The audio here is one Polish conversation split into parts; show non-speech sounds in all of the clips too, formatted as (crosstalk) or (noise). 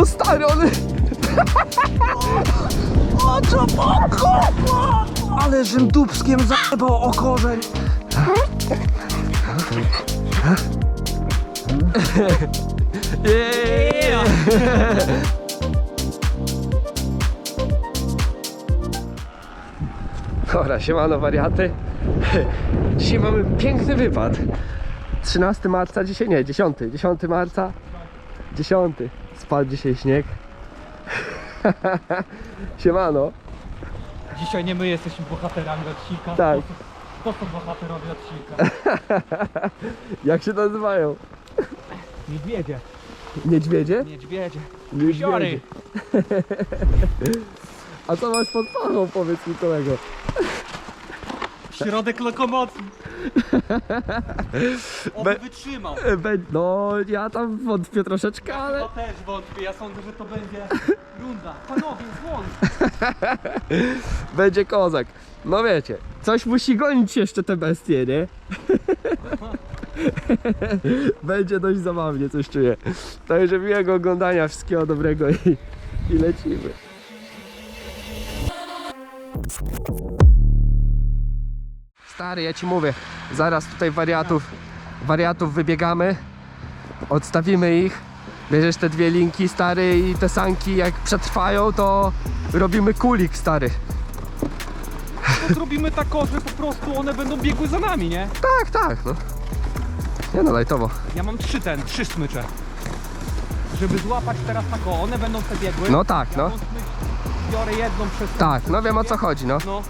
O stary, one... O! Ale żem dubskiem zajebał o korzeń. Dobra, siemano wariaty. Dzisiaj mamy piękny wypad. 13 marca, dzisiaj nie, 10, 10 marca. 10. Spadł dzisiaj śnieg. (laughs) Siemano. Dzisiaj nie my jesteśmy bohaterami odcinka. Tak. To, są- to są bohaterowie odcinka. (laughs) Jak się nazywają? Niedźwiedzie. Niedźwiedzie? Niedźwiedzie. Niedźwiedzie. (laughs) A co masz pod pachą, powiedz mi kolego? Środek lokomocji. Oby wytrzymał. Be- No, ja tam wątpię troszeczkę, ale... Ja też wątpię. Ja sądzę, że to będzie runda. Panowie, dzwon. (laughs) Będzie kozak. No wiecie, coś musi gonić jeszcze te bestie, nie? (laughs) Będzie dość zabawnie, coś czuję. Także miłego oglądania, wszystkiego dobrego i, i lecimy. Stary, ja ci mówię, zaraz tutaj wariatów, wariatów wybiegamy, odstawimy ich, bierzesz te dwie linki, stary, i te sanki, jak przetrwają, to robimy kulik, stary. To zrobimy tak, o, że po prostu one będą biegły za nami, nie? Tak, tak, no. Nie no, lajtowo. Ja mam trzy ten, trzy smycze. Żeby złapać teraz tak, o, one będą te biegły. No tak, Ja no. tą smycz biorę jedną przez Tak, no wiem o co chodzi, no. No.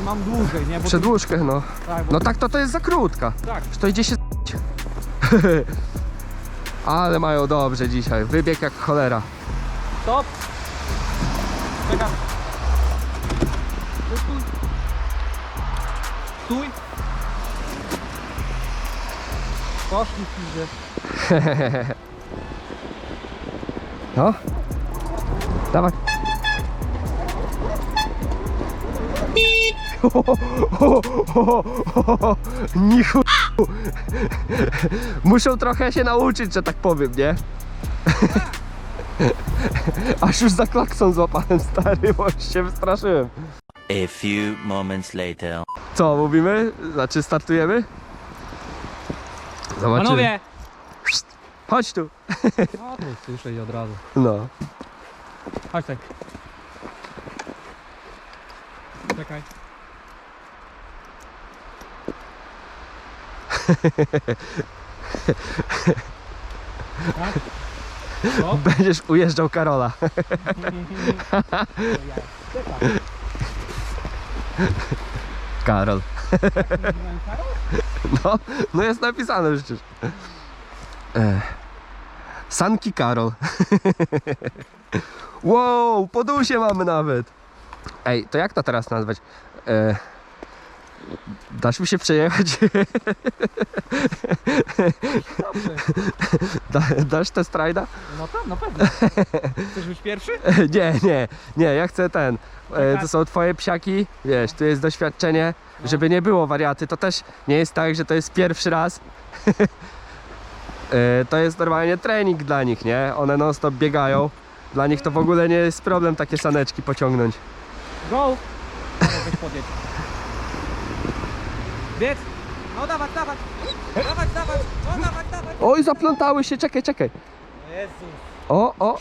I mam dłużej, nie? Bo Przedłużkę, no. tak, bo No tak to to jest za krótka. tak. Że to idzie się (laughs) Ale mają dobrze dzisiaj. Wybieg jak cholera. Stop! Czekam. No Stój. Stój. Poszli pizdy. (laughs) No. Dawaj. (laughs) Nichu. Muszą trochę się nauczyć, że tak powiem, nie? (laughs) Aż już za klakson złapałem stary, bo się wystraszyłem. A few moments later. Co, mówimy? Znaczy startujemy? Zobaczymy. Panowie! Chodź tu. No to słyszę i od razu. No. Chodź tak. Czekaj. Tak? Będziesz ujeżdżał Karola. Karol. No, no jest napisane przecież. E, Sanki Karol. wow, podusie mamy nawet. Ej, to jak to teraz nazwać? E, dasz mi się przejechać? Dobrze. Da, dasz test rajda? No to, no pewnie. Chcesz być pierwszy? (laughs) Nie, nie, nie, ja chcę ten. E, to są twoje psiaki, wiesz, tu jest doświadczenie, No. żeby nie było wariaty. To też nie jest tak, że to jest pierwszy raz. (laughs) E, to jest normalnie trening dla nich, nie? One non stop biegają. Dla nich to w ogóle nie jest problem takie saneczki pociągnąć. Go! Weź podjedź. Biec! No dawać, dawać! Dawać, dawać! No dawać, dawać! Oj, zaplątały się, czekaj, czekaj. Jezus! O, o,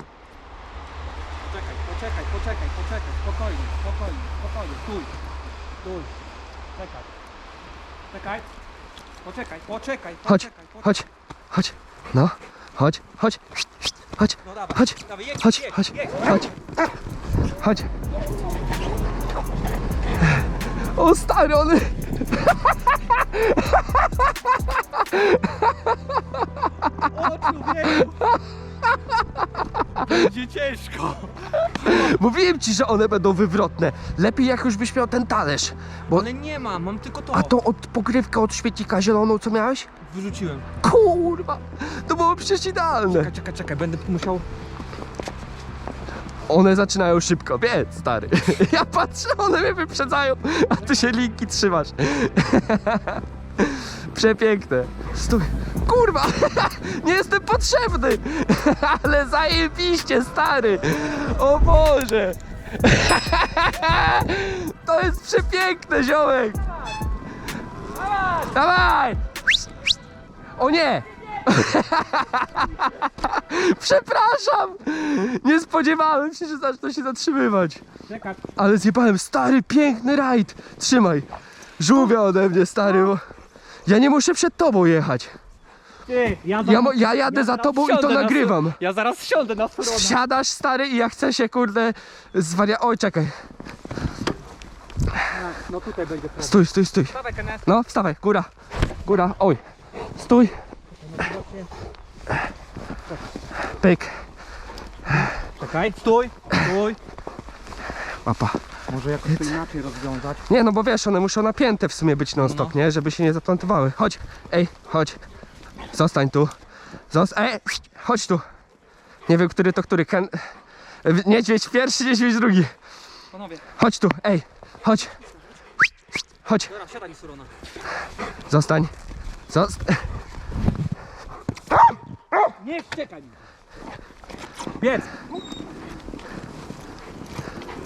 Poczekaj, poczekaj, poczekaj, poczekaj, spokojnie, spokojnie, spokojnie, stój, stój, czekaj, czekaj, poczekaj, poczekaj, chodź, poczekaj, poczekaj. chodź, chodź, no, chodź, chodź, chodź, no dawaj, chodź, dawaj, jedź, chodź, jedź, chodź, jedź. chodź, chodź. O stary, one... O człowieku! Będzie ciężko! Mówiłem ci, że one będą wywrotne. Lepiej jak już byś miał ten talerz. Bo... Ale nie mam, mam tylko to. A to od pogrywka od świetlika zieloną, co miałeś? Wyrzuciłem. Kurwa, to było przecież idealne. Czekaj, czekaj, czekaj, będę musiał... One zaczynają szybko biec, stary. (laughs) Ja patrzę, one mnie wyprzedzają, a ty się linki trzymasz. (laughs) Przepiękne. Stój. Kurwa! (laughs) Nie jestem potrzebny! Ale zajebiście, stary! O Boże! To jest przepiękne, ziomek! Dawaj! O nie! (laughs) Przepraszam! Nie spodziewałem się, że zacznę się zatrzymywać. Czekaj. Ale zjebałem, stary, piękny rajd! Trzymaj! Żółwia ode mnie, stary, bo... Ja nie muszę przed tobą jechać. Ty, ja, Ja, mo- ja jadę za tobą i to nagrywam. Ja zaraz wsiądę na surona. Wsiadasz, stary, i ja chcę się, kurde, zwaria... Oj, czekaj. No tutaj będzie problem. Stój, stój, stój. Dawaj. No, wstawaj, góra. Góra, oj. Stój. Pyk. Czekaj. Stój, stój. Papa. Może jakoś to inaczej rozwiązać. Nie, no bo wiesz, one muszą napięte w sumie być non stop, nie? Żeby się nie zaplantowały. Chodź, ej, chodź. Zostań tu. Zos ej, chodź tu. Nie wiem, który to który. Ken... Niedźwiedź pierwszy, niedźwiedź drugi. Panowie, Chodź tu, ej, chodź. Chodź, dobra, siadaj surona. zostań. Zost... Nie wściekaj mi. Biec.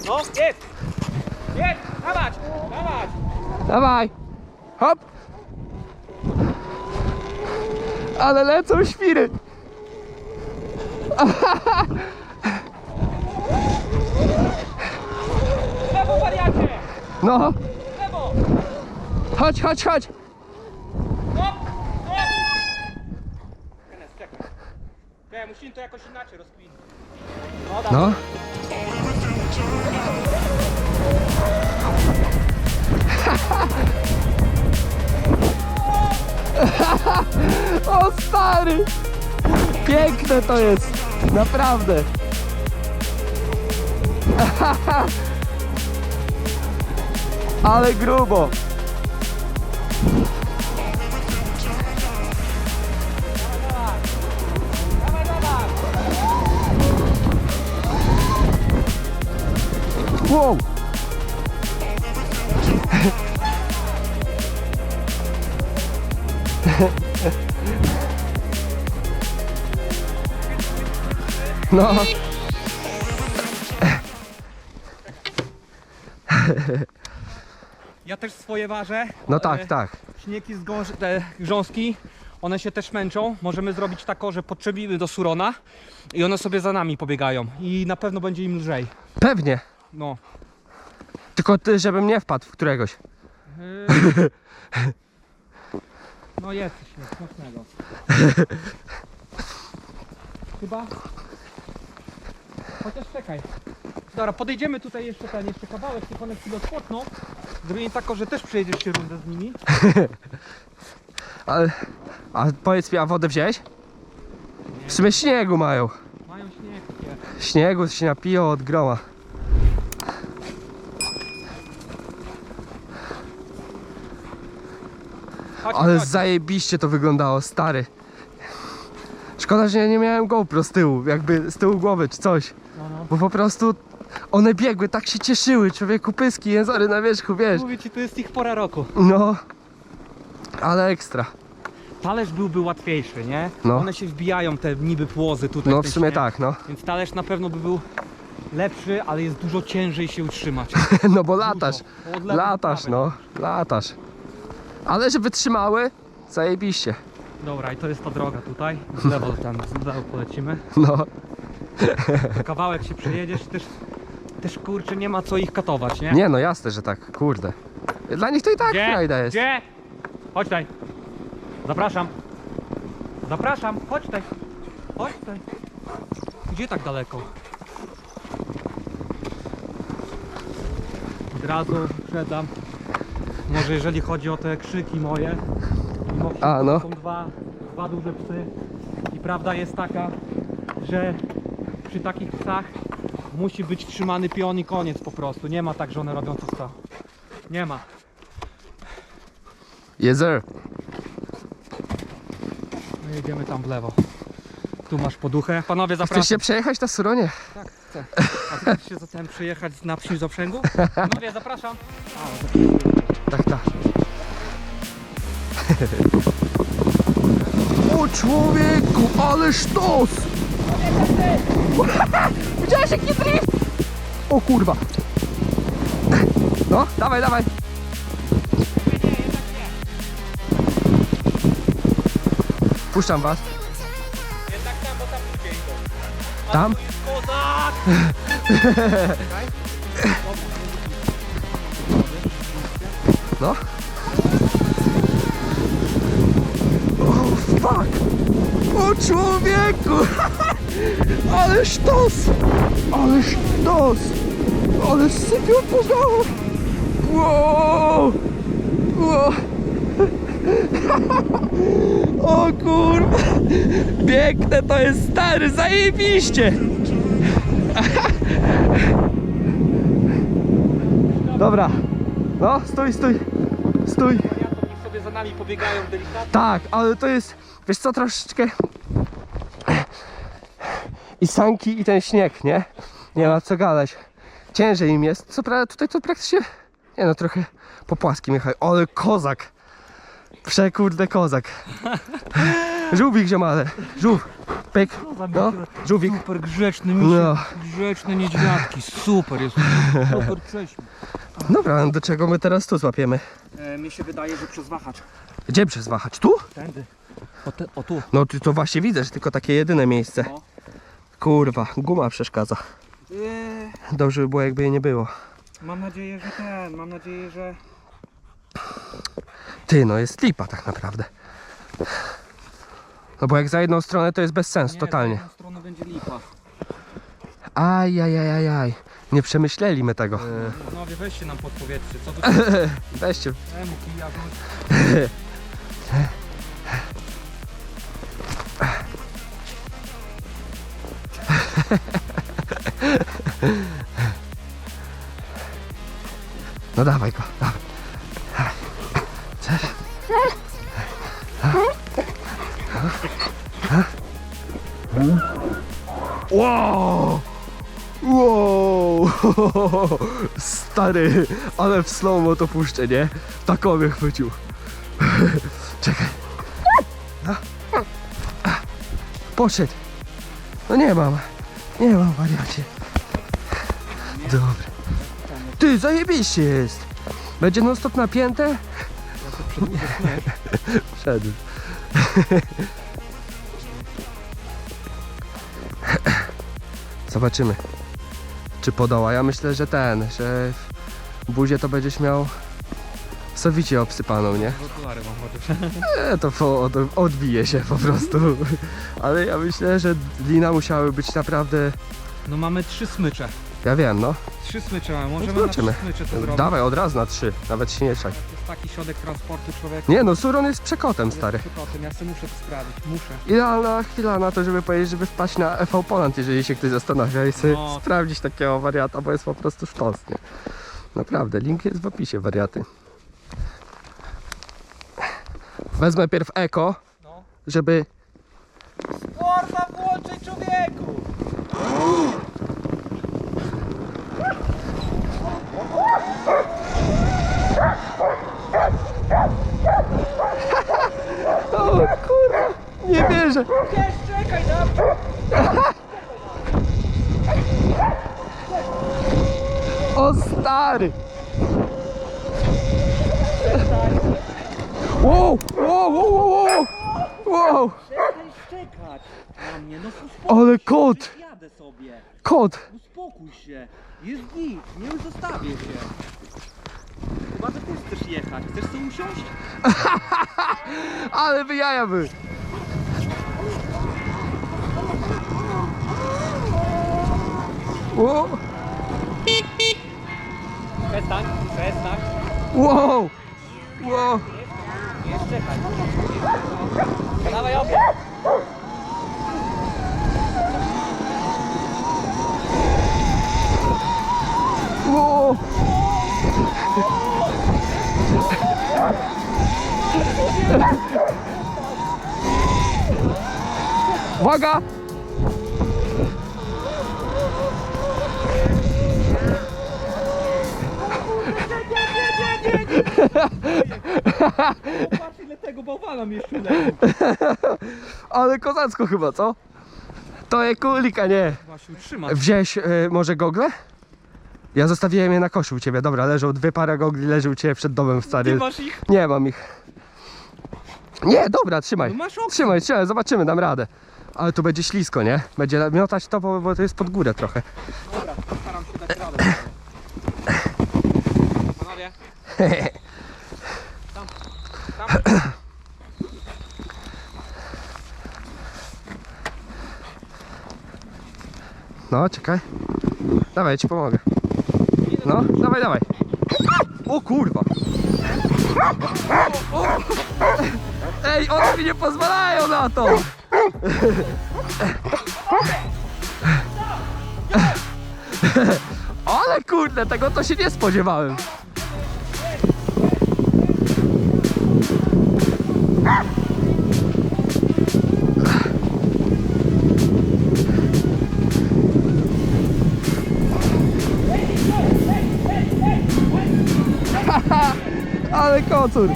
No, jedź. Jedź, dawać, dawać. Dawaj! Hop! Ale lecą świry! Lewo, wariacie. No, Lewo. chodź, chodź, chodź! Stop, stop. Kenneth, czekaj. Nie, musimy to jakoś inaczej rozkminić. No. No. (laughs) O stary! Piękne to jest! Naprawdę! (laughs) Ale grubo! No. Ja też swoje ważę. No tak, E, tak. Śniegi z gąż, te grząski, one się też męczą. Możemy zrobić tak, że podczepimy do surona i one sobie za nami pobiegają. I na pewno będzie im lżej. Pewnie. No. Tylko ty, żebym nie wpadł w któregoś. Yy. (laughs) No jest śnieg, smacznego. (laughs) Chyba. Chociaż czekaj. Dobra, podejdziemy tutaj jeszcze ten, jeszcze kawałek, tylko one chwilę odpoczną. Zrobimy tak, że też przejedziesz się rundę z nimi. (laughs) Ale, a powiedz mi, a wodę wziąłeś? W sumie śniegu mają. Mają śnieg. nie? Śniegu się napiją od groma. Chodź, Ale chodź. zajebiście to wyglądało, stary. Szkoda, że ja nie miałem GoPro z tyłu, jakby z tyłu głowy czy coś. No. Bo po prostu one biegły, tak się cieszyły, człowieku pyski, jęzory na wierzchu, wiesz. Mówię ci, to jest ich pora roku. No, ale ekstra. Talerz byłby łatwiejszy, nie? No. One się wbijają, te niby płozy tutaj. No w sumie tak, no. Więc talerz na pewno by był lepszy, ale jest dużo ciężej się utrzymać. (laughs) No bo latasz, latasz, prawej. no, latasz. Ale że wytrzymały, zajebiście. Dobra, i to jest ta droga tutaj. W lewo tam, w lewo polecimy. No, (laughs) Kawałek się przejedziesz, też, też kurczę nie ma co ich katować, nie? nie no jasne, że tak, kurde. Dla nich to i tak frajda jest. Gdzie? Chodź tutaj. Zapraszam. Zapraszam, chodź tutaj. Chodź tutaj. Gdzie tak daleko? Od razu przedam. Może jeżeli chodzi o te krzyki moje. Mimo wszystko A, no. Są dwa, dwa duże psy. I prawda jest taka, że przy takich psach musi być trzymany pion i koniec po prostu. Nie ma tak, że one robią co chcą. Nie ma. Yes sir. No jedziemy tam w lewo. Tu masz poduchę. Panowie, Chcesz zapraszam. się przejechać na Suronie? Tak, chcę. A ty chcesz się zatem przyjechać na psim z oprzęgu? Panowie, zapraszam. Tak, tak. (laughs) O człowieku, ale sztos! (laughs) Widziałeś jaki drift? O kurwa. No, dawaj, dawaj. Puszczam was. Jednak tam, bo tam ludzie idą. Tam? Kozak! No. O fuck! O człowieku! (laughs) Ale sztos! Ale sztos! Ale sypią po gałach! Wow! Wow! O kurwa! Piękne to jest stary, zajebiście! (laughs) Dobra, no stój, stój, stój. Niech sobie za nami pobiegają delikatnie. Tak, ale to jest, wiesz co, troszeczkę i sanki i ten śnieg, nie? Nie ma co gadać. Ciężej im jest. Co prawda tutaj to praktycznie, nie no, trochę po płaskim jechać, ale kozak. Przekurde kozak. (laughs) Żółwik ziomale, żółw, pyk, no, żółwik. Super grzeczny No. grzeczne niedźwiadki, super jest, super prześmiech. Dobra, do czego my teraz tu złapiemy? E, mi się wydaje, że przez wahacz. Gdzie przez wahacz? Tu? Tędy. O, te, o tu. No ty to właśnie widzę, że tylko takie jedyne miejsce. No. Kurwa, guma przeszkadza. Eee, Dobrze by było jakby jej nie było. mam nadzieję, że ten, mam nadzieję, że... Ty, no jest lipa tak naprawdę. No bo jak za jedną stronę to jest bez sensu, Nie, totalnie. Z jednej strony będzie lipa. Aj, aj, aj, aj, aj. Nie przemyśleli my tego. No wie, weźcie nam podpowiedzcie, co (laughs) to Weźcie. temu kija. (laughs) No dawaj go, dawaj. dawaj. Chcesz? Wow! Wow! Stary, ale w slow to puszczę, nie? Takowy chwycił. Czekaj. No. Poszedł. No nie mam. Nie mam wariacie. Dobra. Ty, zajebiście jest. Będzie non stop napięte? Wszedł. Zobaczymy. Czy podoła? Ja myślę, że ten, że w buzie to będziesz miał sowicie obsypaną, nie? Okulary mam. E, to po, od, odbije się po prostu. Ale ja myślę, że lina musiały być naprawdę... No mamy trzy smycze. Ja wiem, no. Trzy smycze mamy, możemy na zobaczymy. trzy smycze to zrobić. Dawaj, od razu na trzy. Nawet się nie czaj. To jest taki środek transportu człowieka. Nie no, Suron jest przekotem, stary. Tym, ja sobie muszę to sprawdzić, muszę. Idealna chwila na to, żeby powiedzieć, żeby wpaść na FV Poland, jeżeli się ktoś zastanawia i sobie No. sprawdzić takiego wariata, bo jest po prostu sztos, nie? Naprawdę, link jest w opisie, wariaty. Wezmę pierw eko, No. żeby... Sporta włączaj człowieku! O kurwa, nie wierzę. Wiesz, czekaj na mnie! O stary! Wow, wow, wow, wow, wow, wow, szczekać na mnie, no uspokój ale się, kot, przecież jadę sobie. kot. Uspokój się, jest git, nie zostawię cię. Chyba, że ty chcesz jechać, chcesz sobie usiąść? (laughs) Ale wy jaja by. Wow, Przestań, przestań, wow, wow. nie szczekaj. Dawaj obie. Uwaga! Patrz ile tego bałwana mi jeszcze (laughs) Ale kozacko chyba, co? To jest kulik, a nie. Właśnie utrzymać. Wziąłeś e, może gogle? Ja zostawiłem je na koszu u ciebie. Dobra, leżą dwie pary gogli, leży u ciebie przed domem stary. Ty masz ich? Nie mam ich. Nie, dobra, trzymaj. No masz. Trzymaj, trzymaj, zobaczymy, dam radę. Ale tu będzie ślisko, nie? Będzie miotać to, bo, bo to jest pod górę trochę. Dobra, postaram się. No, czekaj. Dawaj, ja ci pomogę. No, dawaj, dawaj. O kurwa. Ej, one mi nie pozwalają na to. (laughs) Ale kurde, tego to się nie spodziewałem. (laughs) Ale kocur.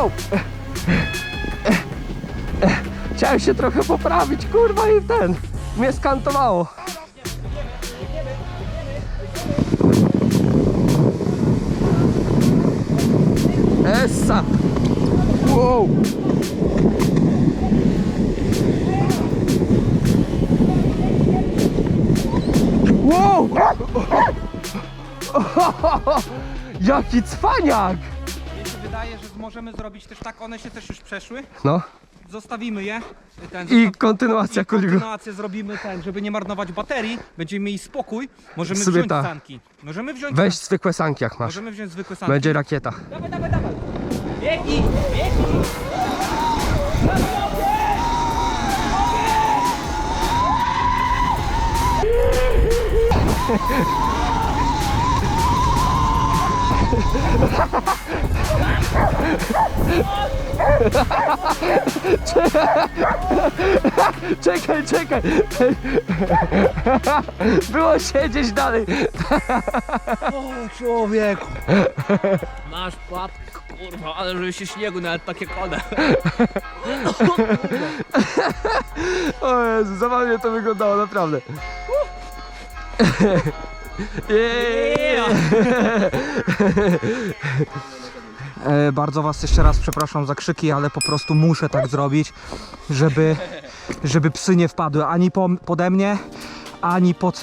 Wow! Chciałem się trochę poprawić, kurwa i ten. Mnie skantowało. Essa! Wow! Wow! (laughs) Jaki cwaniak! Wydaje, że możemy zrobić też tak, one się też już przeszły. No Zostawimy je. Ten, i kontynuacja kuligu. kontynuację zrobimy ten, żeby nie marnować baterii. Będziemy mieli spokój. Możemy W sumie wziąć tak. sanki. Możemy wziąć Weź zwykłe sanki jak masz. Możemy wziąć zwykłe sanki. Będzie rakieta. Dawaj, dawaj, dawaj. Biegnij, biegnij. (laughs) Czekaj, czekaj! Było siedzieć dalej. O człowieku! Masz płatkę, kurwa, ale żeby się śniegu nawet takie kone. O Jezu, zabawnie to wyglądało, naprawdę. Yeah. E, bardzo was jeszcze raz przepraszam za krzyki, ale po prostu muszę tak zrobić, żeby, żeby psy nie wpadły ani po, pode mnie, ani pod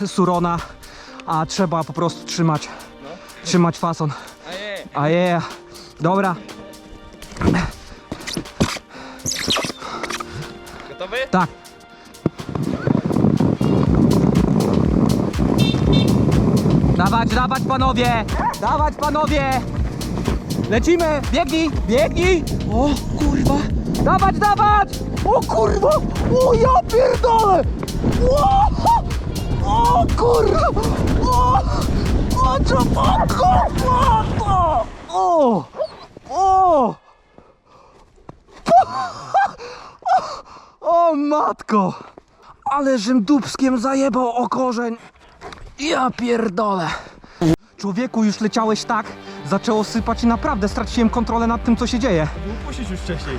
e, Surona, a trzeba po prostu trzymać, trzymać fason. A je, dobra. Gotowy? Tak. Dawać, dawać panowie! Dawać panowie! Lecimy! Biegnij! Biegnij! O kurwa! Dawać, dawać! O kurwa! O ja pierdolę! O, o kurwa! O! O o! O! (laughs) O! O matko! Ale żem dubskiem zajebał o korzeń. Ja pierdolę. Człowieku, już leciałeś tak, zaczęło sypać i naprawdę straciłem kontrolę nad tym, co się dzieje. Puścić już wcześniej.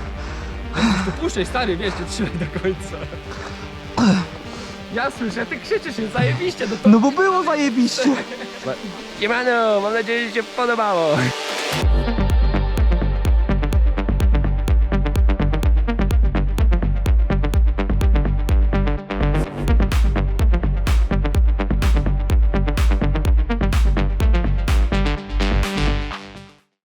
To puszczaj, stary, wiesz, nie trzymaj do końca. Ja słyszę, ty krzyczysz, jest zajebiście, no to... No bo było zajebiście. (laughs) Siemano, mam nadzieję, że się podobało.